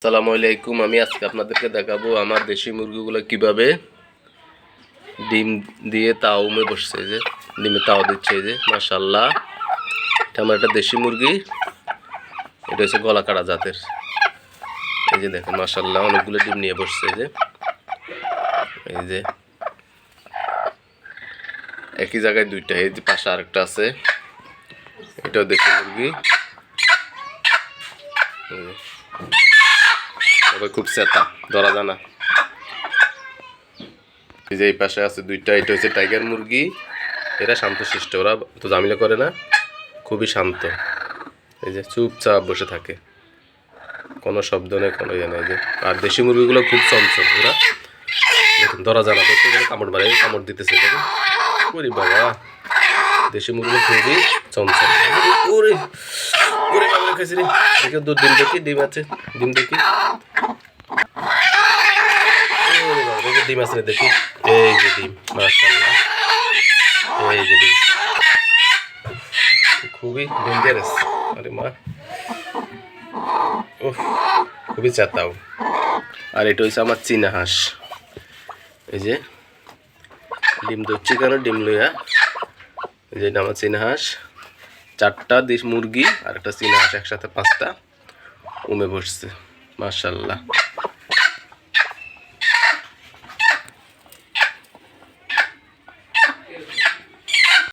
আসসালামু আলাইকুম, আমি আজকে আপনাদেরকে দেখাবো আমার দেশি মুরগিগুলো কীভাবে ডিম দিয়ে তাও উমে বসছে যে ডিমে তাও দিচ্ছে যে মাশাল্লাহ এটা আমার একটা দেশি মুরগি, এটা হচ্ছে গলা কাটা জাতের। এই যে দেখেন মাশাল্লাহ অনেকগুলো ডিম নিয়ে বসছে যে। এই যে, একই জায়গায় দুইটা, এই যে পাশে আরেকটা আছে। এটাও দেশি মুরগি। তবে খুব চেতা ধরা জানা এই যে এই পাশে আছে দুইটা, এটা হচ্ছে টাইগার মুরগি, এরা শান্ত শান্তশিষ্ট, ওরা তো জামিলা করে না, খুবই শান্ত। এই যে চুপচাপ বসে থাকে। কোনো শব্দ নেই, কোনো ইয়ে নেই যে। আর দেশি মুরগিগুলো খুব চঞ্চল ওরা। দেখুন, ধরা জানা দেখতে গেলে কামড় মারে, কামড় দিতেছে, দেখুন। বাবা, দেশি মুরগিগুলো খুবই চঞ্চল খাইছি রে দেখি দুধ ডিম দেখি, ডিম আছে, ডিম দেখি। ডিম আছে দেখি। এই যে ডিম, মাশাআল্লাহ। এই যে ডিম। খুবই ডেঞ্জারাস আরে মা। উফ, খুবই চেতাও। আর এটা হচ্ছে আমার চীনা হাঁস। এই যে, ডিম ধরছি কেন? ডিম লইয়া। এই যে আমার চীনা হাঁস। চারটা দেশ মুরগি আর একটা চীনা হাঁস একসাথে পাঁচটা। উমে বসছে মার্শাল্লাহ